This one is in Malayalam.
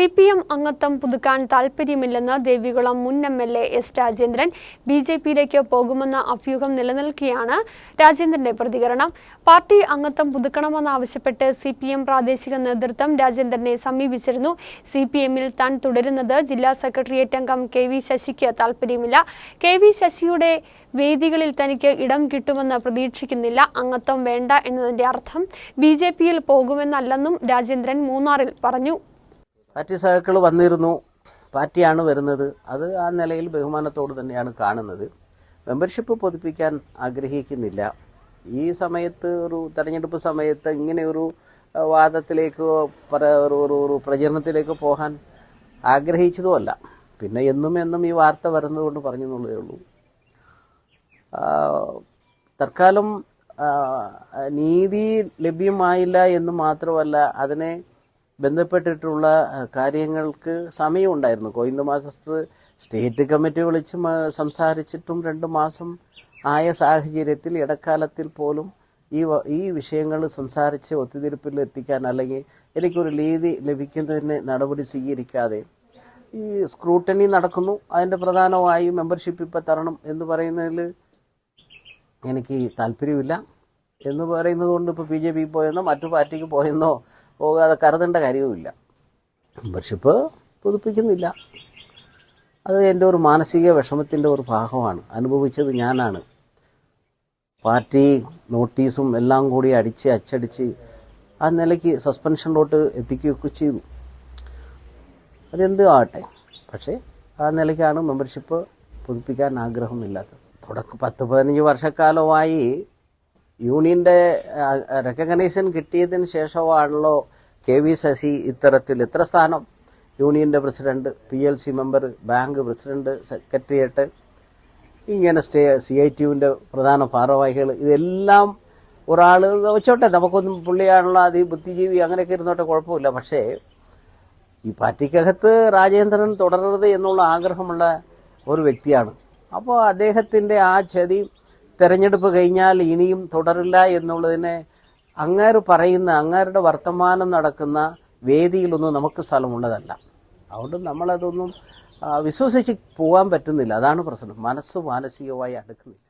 സി പി എം അംഗത്വം പുതുക്കാൻ താൽപ്പര്യമില്ലെന്ന് ദേവികുളം മുൻ M L A S Rajendran. B J പിയിലേക്ക് പോകുമെന്ന അഭ്യൂഹം നിലനിൽക്കെയാണ് രാജേന്ദ്രന്റെ പ്രതികരണം. പാർട്ടി അംഗത്വം പുതുക്കണമെന്നാവശ്യപ്പെട്ട് സി പി എം പ്രാദേശിക നേതൃത്വം രാജേന്ദ്രനെ സമീപിച്ചിരുന്നു. സി പി എമ്മിൽ താൻ തുടരുന്നത് ജില്ലാ സെക്രട്ടേറിയറ്റ് അംഗം കെ വി ശശിക്ക് താൽപ്പര്യമില്ല. കെ വി ശശിയുടെ വേദികളിൽ തനിക്ക് ഇടം കിട്ടുമെന്ന് പ്രതീക്ഷിക്കുന്നില്ല. അംഗത്വം വേണ്ട എന്നതിന്റെ അർത്ഥം ബി ജെ പിയിൽ പോകുമെന്നല്ലെന്നും രാജേന്ദ്രൻ മൂന്നാറിൽ പറഞ്ഞു. പാർട്ടി സഹാക്കൾ വന്നിരുന്നു. പാർട്ടിയാണ് വരുന്നത്. അത് ആ നിലയിൽ ബഹുമാനത്തോട് തന്നെയാണ് കാണുന്നത്. മെമ്പർഷിപ്പ് പുതുപ്പിക്കാൻ ആഗ്രഹിക്കുന്നില്ല. ഈ സമയത്ത് ഒരു തെരഞ്ഞെടുപ്പ് സമയത്ത് ഇങ്ങനെ ഒരു വാദത്തിലേക്ക് ഒരു ഒരു ഒരു പോകാൻ ആഗ്രഹിച്ചതുമല്ല. പിന്നെ എന്നും എന്നും ഈ വാർത്ത വരുന്നതുകൊണ്ട് പറഞ്ഞു എന്നുള്ളതേ ഉള്ളൂ തൽക്കാലം നീതി ലഭ്യമായില്ല എന്ന് മാത്രമല്ല അതിനെ ബന്ധപ്പെട്ടിട്ടുള്ള കാര്യങ്ങൾക്ക് സമയമുണ്ടായിരുന്നു. കോയിന്ത് മാസ്റ്റർ സ്റ്റേറ്റ് കമ്മിറ്റി വിളിച്ച് സംസാരിച്ചിട്ടും രണ്ട് മാസം ആയ സാഹചര്യത്തിൽ ഇടക്കാലത്തിൽ പോലും ഈ ഈ വിഷയങ്ങൾ സംസാരിച്ച് ഒത്തുതീർപ്പിൽ എത്തിക്കാൻ അല്ലെങ്കിൽ എനിക്കൊരു ലീതി ലഭിക്കുന്നതിന് നടപടി സ്വീകരിക്കാതെ ഈ സ്ക്രൂട്ടണി നടക്കുന്നു. അതിന്റെ പ്രധാനമായി മെമ്പർഷിപ്പ് ഇപ്പം തരണം എന്ന് പറയുന്നതിൽ എനിക്ക് താല്പര്യമില്ല. എന്ന് പറയുന്നത് കൊണ്ട് ഇപ്പോൾ ബി ജെ പി പോയെന്നോ മറ്റു പാർട്ടിക്ക് പോയെന്നോ പോകാതെ കരുതേണ്ട കാര്യവുമില്ല. മെമ്പർഷിപ്പ് പുതുപ്പിക്കുന്നില്ല. അത് എന്റെ ഒരു മാനസിക വിഷമത്തിന്റെ ഒരു ഭാഗമാണ്. അനുഭവിച്ചത് ഞാനാണ്. പാർട്ടി നോട്ടീസും എല്ലാം കൂടി അടിച്ച് അച്ചടിച്ച് ആ നിലയ്ക്ക് സസ്പെൻഷനിലോട്ട് എത്തിക്കുകയൊക്കെ ചെയ്തു. അതെന്ത് ആവട്ടെ പക്ഷേ ആ നിലയ്ക്കാണ് മെമ്പർഷിപ്പ് പുതുപ്പിക്കാൻ ആഗ്രഹമില്ലാത്തത്. തുടക്കം പത്ത് പതിനഞ്ച് വർഷക്കാലമായി യൂണിയന്റെ റെക്കഗ്നൈസേഷൻ കിട്ടിയതിന് ശേഷമാണല്ലോ കെ വി ശശി ഇത്തരത്തിൽ ഇത്ര സ്ഥാനം. യൂണിയന്റെ president P L C member bank president secretariat ഇങ്ങനെ സ്റ്റേ സി ഐ ടിയുവിന്റെ പ്രധാന ഭാരവാഹികൾ. ഇതെല്ലാം ഒരാൾ വെച്ചോട്ടെ നമുക്കൊന്നും പുള്ളിയാണല്ലോ അത് ബുദ്ധിജീവി അങ്ങനെയൊക്കെ ഇരുന്നോട്ടെ കുഴപ്പമില്ല. പക്ഷേ ഈ പാർട്ടിക്കകത്ത് രാജേന്ദ്രൻ തുടരരുത് എന്നുള്ള ആഗ്രഹമുള്ള ഒരു വ്യക്തിയാണ്. അപ്പോൾ അദ്ദേഹത്തിന്റെ ആ ചതി തെരഞ്ഞെടുപ്പ് കഴിഞ്ഞാൽ ഇനിയും തുടരില്ല എന്നുള്ളതിനെ അങ്ങേർ പറയുന്ന അങ്ങേരുടെ വർത്തമാനം നടക്കുന്ന വേദിയിലൊന്നും നമുക്ക് സ്ഥലമുള്ളതല്ല. അതുകൊണ്ട് നമ്മളതൊന്നും വിശ്വസിച്ച് പോകാൻ പറ്റുന്നില്ല. അതാണ് പ്രശ്നം. മനസ്സ് മാനസികമായി അടുക്കുന്നില്ല.